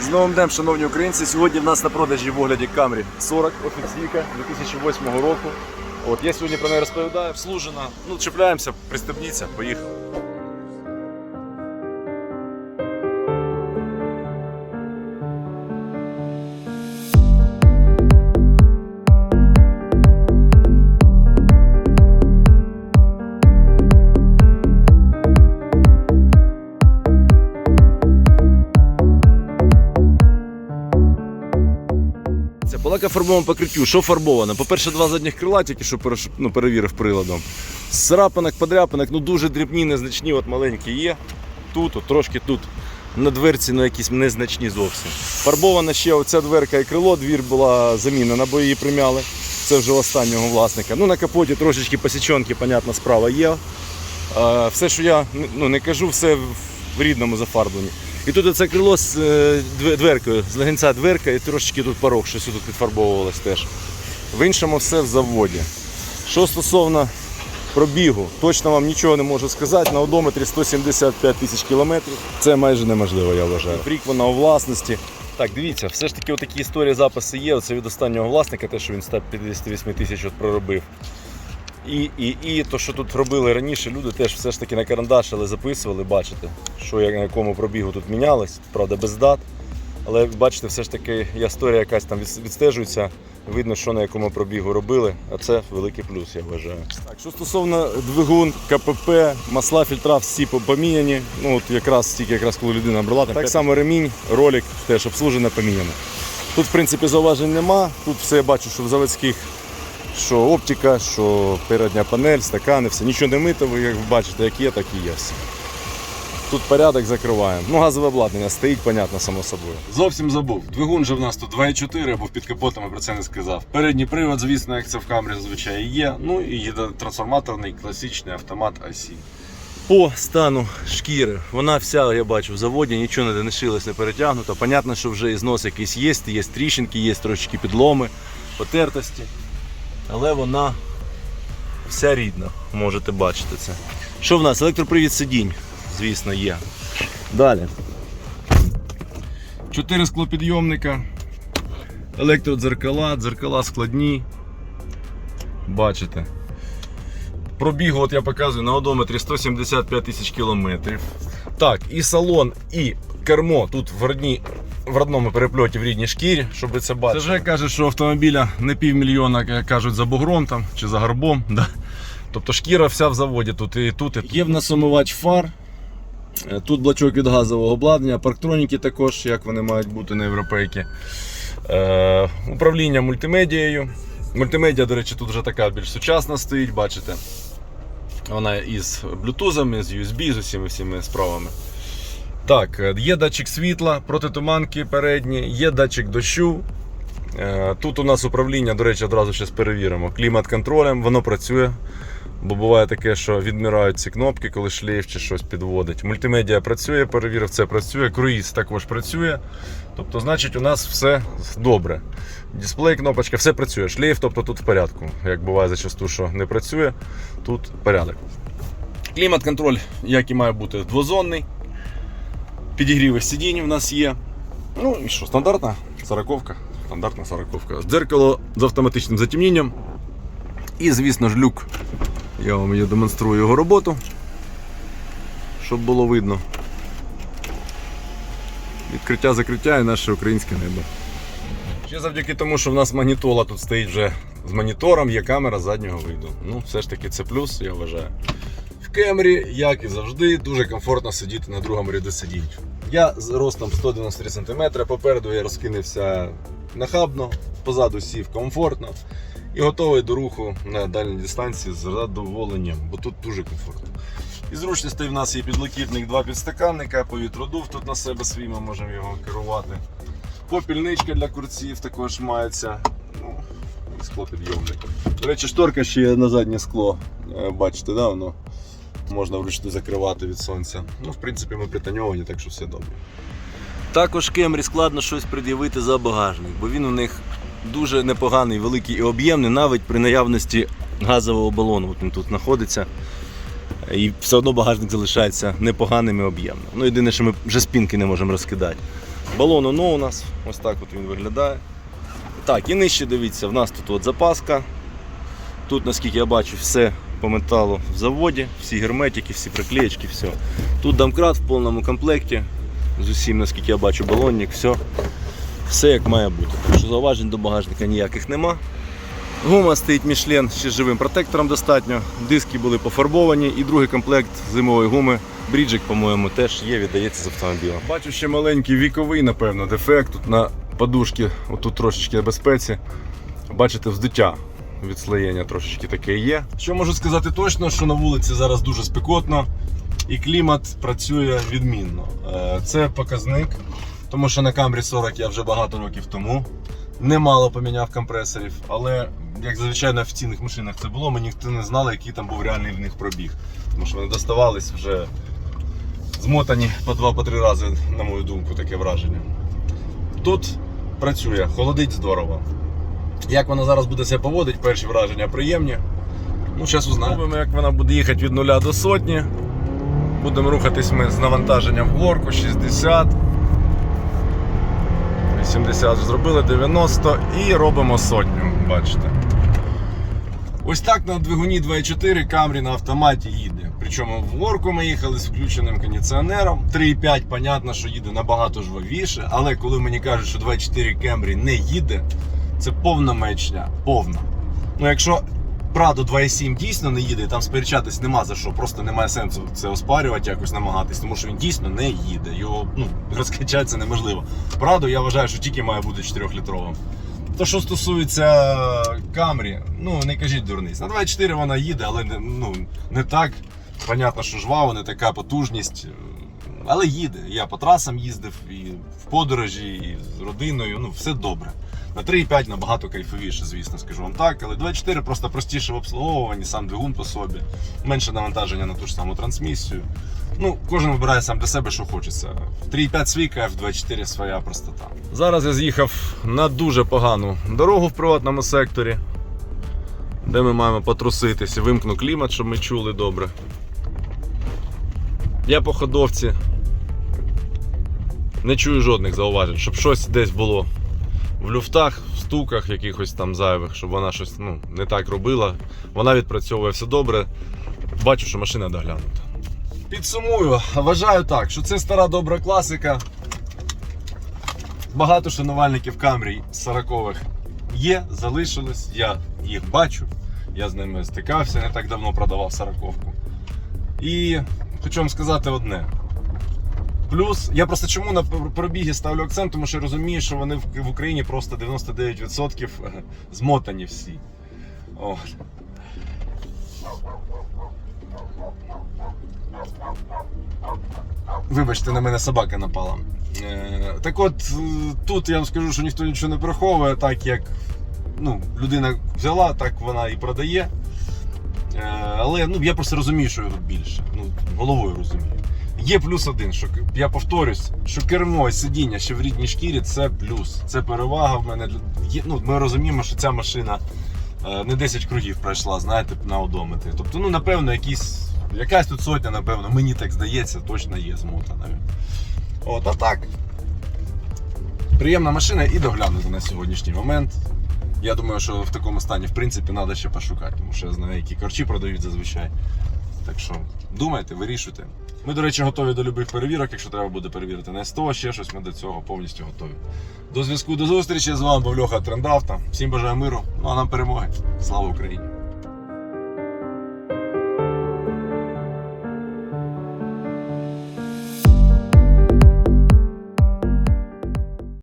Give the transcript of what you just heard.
З новим днем, шановні українці. Сьогодні в нас на продажі в огляді Camry 40 офіційка 2008 року. От я сьогодні про неї розповідаю, вслужена. Ну, чіпляємося, пристебніться, поїхали. Лакофарбовому покриттю. Що фарбовано? По-перше, два задніх крила, тільки що ну, перевірив приладом. Срапинок, подряпинок, ну дуже дрібні, незначні, от маленькі є. Тут, от, трошки тут. На дверці ну, якісь незначні зовсім. Фарбована ще оця дверка і крило, двір була замінена, бо її примяли. Це вже останнього власника. Ну, на капоті трошечки посічонки, понятна справа є. Е, Все, що я ну, не кажу, все в рідному зафарбленні. І тут оце крило з е, дверкою, з легенця дверка, і трошечки тут порог, щось тут підфарбовувалось теж. В іншому все в заводі. Що стосовно пробігу, точно вам нічого не можу сказати. На одометрі 175 тисяч кілометрів. Це майже неможливо, я вважаю. Рік вона у власності. Так, дивіться, все ж таки такі історії записи є. Це від останнього власника, те, що він 158 тисяч проробив. І, і, і то, що тут робили раніше, люди теж все ж таки на карандашили, записували, бачите, що як на якому пробігу тут мінялось, правда, без дат. Але бачите, все ж таки історія якась там відстежується, видно, що на якому пробігу робили, а це великий плюс, я вважаю. Так, що стосовно двигун, КПП, масла, фільтра, всі по- поміняні. Ну от якраз тільки якраз коли людина брала, так само ремінь, ролик теж обслужено, поміняно. Тут, в принципі, зауважень нема. Тут все я бачу, що в заводських що оптика, що передня панель, стакани, все. Нічого не мито, ви як бачите, як є, так і є все. Тут порядок закриваємо. Ну, газове обладнання стоїть, понятно, само собою. Зовсім забув. Двигун же в нас тут 2,4, бо під капотом я про це не сказав. Передній привод, звісно, як це в камері зазвичай є. Ну і трансформаторний класичний автомат IC. По стану шкіри, вона вся, я бачу, в заводі, нічого не лишилось, не перетягнуто. Понятно, що вже і знос якийсь є, є тріщинки, є трошечки підломи, потертості. Але вона вся рідна, можете бачити це. Що в нас? Електропривід сидінь, звісно, є. Далі. Чотири склопідйомника, електродзеркала, дзеркала складні. Бачите. Пробігу, от я показую на одометрі 175 тисяч кілометрів. Так, і салон, і кермо тут в родній, в родному перепльоті в рідній шкірі, щоб ви це бачили. Це вже каже, що автомобіля не півмільйона, як кажуть, за бугром там чи за горбом. Да. Тобто шкіра вся в заводі тут і тут. І... тут. Є в нас омивач фар. Е, Тут блочок від газового обладнання, парктроніки також, як вони мають бути на європейки. Е, управління мультимедією. Мультимедіа, до речі, тут вже така більш сучасна стоїть, бачите. Вона із Bluetooth, з USB, з усіми всіми справами. Так, е, є датчик світла, протитуманки передні, є датчик дощу. Е, Тут у нас управління, до речі, одразу зараз перевіримо. Клімат-контролем, воно працює. Бо буває таке, що відмирають ці кнопки, коли шлейф чи щось підводить. Мультимедіа працює, перевірив, це працює. Круїз також працює. Тобто, значить, у нас все добре. Дисплей, кнопочка, все працює. Шлейф, тобто тут в порядку. Як буває зачасту, що не працює, тут порядок. Клімат-контроль, як і має бути, двозонний. Підігріви сидінь у нас є. Ну і що, стандартна сороковка. Стандартна сороковка. Дзеркало з автоматичним затемнінням. І, звісно ж, люк. Я вам її демонструю його роботу, щоб було видно. Відкриття закриття і наше українське небо. Ще завдяки тому, що в нас магнітола тут стоїть вже з монітором, є камера заднього виду. Ну, все ж таки це плюс, я вважаю. В Кемрі, як і завжди, дуже комфортно сидіти на другому ряду сидінь. Я з ростом 193 см, попереду я розкинувся нахабно, позаду сів комфортно і готовий до руху на дальній дистанції з задоволенням, бо тут дуже комфортно. І зручностей в нас є підлокітник, два підстаканника, повітродув тут на себе свій, ми можемо його керувати. Попільничка для курців також мається. Ну, і склопідйомник. До речі, шторка ще є на заднє скло. Е, Бачите, да, воно можна вручну закривати від сонця. Ну, в принципі, ми притоньовані, так що все добре. Також Кемрі складно щось пред'явити за багажник, бо він у них дуже непоганий, великий і об'ємний, навіть при наявності газового балону. От він тут знаходиться. І все одно багажник залишається непоганим і об'ємним. Ну, єдине, що ми вже спінки не можемо розкидати. Балон оно у нас, ось так от він виглядає. Так, і нижче дивіться, в нас тут от запаска. Тут, наскільки я бачу, все по металу в заводі, всі герметики, всі приклеєчки, все. Тут домкрат в повному комплекті. З усім, наскільки я бачу, балонник, все. Все як має бути. Так що зауважень до багажника ніяких нема. Гума стоїть Мішлен ще з живим протектором достатньо. Диски були пофарбовані і другий комплект зимової гуми. Бріджик, по-моєму, теж є, віддається з автомобіля. Бачу ще маленький віковий, напевно, дефект. Тут на подушці, отут трошечки безпеці. Бачите, вздуття відслоєння трошечки таке є. Що можу сказати точно, що на вулиці зараз дуже спекотно і клімат працює відмінно. Е, Це показник, тому що на Камрі 40 я вже багато років тому немало поміняв компресорів, але як зазвичай на офіційних машинах це було, ми ніхто не знали, який там був реальний в них пробіг. Тому що вони доставались вже змотані по два-по три рази, на мою думку, таке враження. Тут працює, холодить здорово. Як вона зараз буде себе поводити, перші враження приємні. Ну, зараз узнаємо, як вона буде їхати від 0 до сотні. Будемо рухатись ми з навантаженням в горку 60. 80 зробили, 90 і робимо сотню, бачите. Ось так на двигуні 2.4 Камрі на автоматі їде. Причому в горку ми їхали з включеним кондиціонером. 3.5, понятно, що їде набагато жвавіше, але коли мені кажуть, що 2.4 Camry не їде, це повна мечня. Повна. Ну якщо Prado 2.7 дійсно не їде, там сперечатись нема за що, просто немає сенсу це оспарювати, якось намагатись, тому що він дійсно не їде. Його ну, розкачати це неможливо. Prado я вважаю, що тільки має бути 4-літровим. То, що стосується Камрі, ну не кажіть дурниць. На 2.4 вона їде, але не, ну, не так. Понятно, що жваво, не така потужність. Але їде. Я по трасам їздив і в подорожі, і з родиною. Ну, все добре. На 3.5 набагато кайфовіше, звісно, скажу вам так. Але 2.4 просто простіше в обслуговуванні, сам двигун по собі, менше навантаження на ту ж саму трансмісію. Ну, кожен вибирає сам для себе, що хочеться. 3.5 свій кайф, в 2.4 своя простота. Зараз я з'їхав на дуже погану дорогу в приватному секторі, де ми маємо потруситися. Вимкну клімат, щоб ми чули добре. Я по ходовці не чую жодних зауважень, щоб щось десь було в люфтах, в стуках якихось там зайвих, щоб вона щось ну, не так робила. Вона відпрацьовує все добре. Бачу, що машина доглянута. Підсумую, вважаю так, що це стара добра класика. Багато шанувальників Камрій 40-х є, залишилось. Я їх бачу. Я з ними стикався, не так давно продавав 40-ку. І хочу вам сказати одне. Плюс, я просто чому на пробіги ставлю акцент, тому що я розумію, що вони в Україні просто 99% змотані всі. От. Вибачте, на мене собака напала. Е, так от, е, тут я вам скажу, що ніхто нічого не приховує, так як ну, людина взяла, так вона і продає. Е, але ну, я просто розумію, що його більше. Ну, головою розумію. Є плюс один, що я повторюсь, що кермо і сидіння ще в рідній шкірі це плюс. Це перевага в мене. Ну, ми розуміємо, що ця машина е, не 10 кругів пройшла, знаєте, на одометрі. Тобто, ну, напевно, якісь, якась тут сотня, напевно, мені так здається, точно є змотана. От, а так. Приємна машина і доглянута на сьогоднішній момент. Я думаю, що в такому стані, в принципі, треба ще пошукати, тому що я знаю, які корчі продають зазвичай. Так що думайте, вирішуйте. Ми, до речі, готові до любих перевірок. Якщо треба буде перевірити на СТО, ще щось, ми до цього повністю готові. До зв'язку, до зустрічі. З вами був Льоха Трендавта. Всім бажаю миру, ну а нам перемоги. Слава Україні!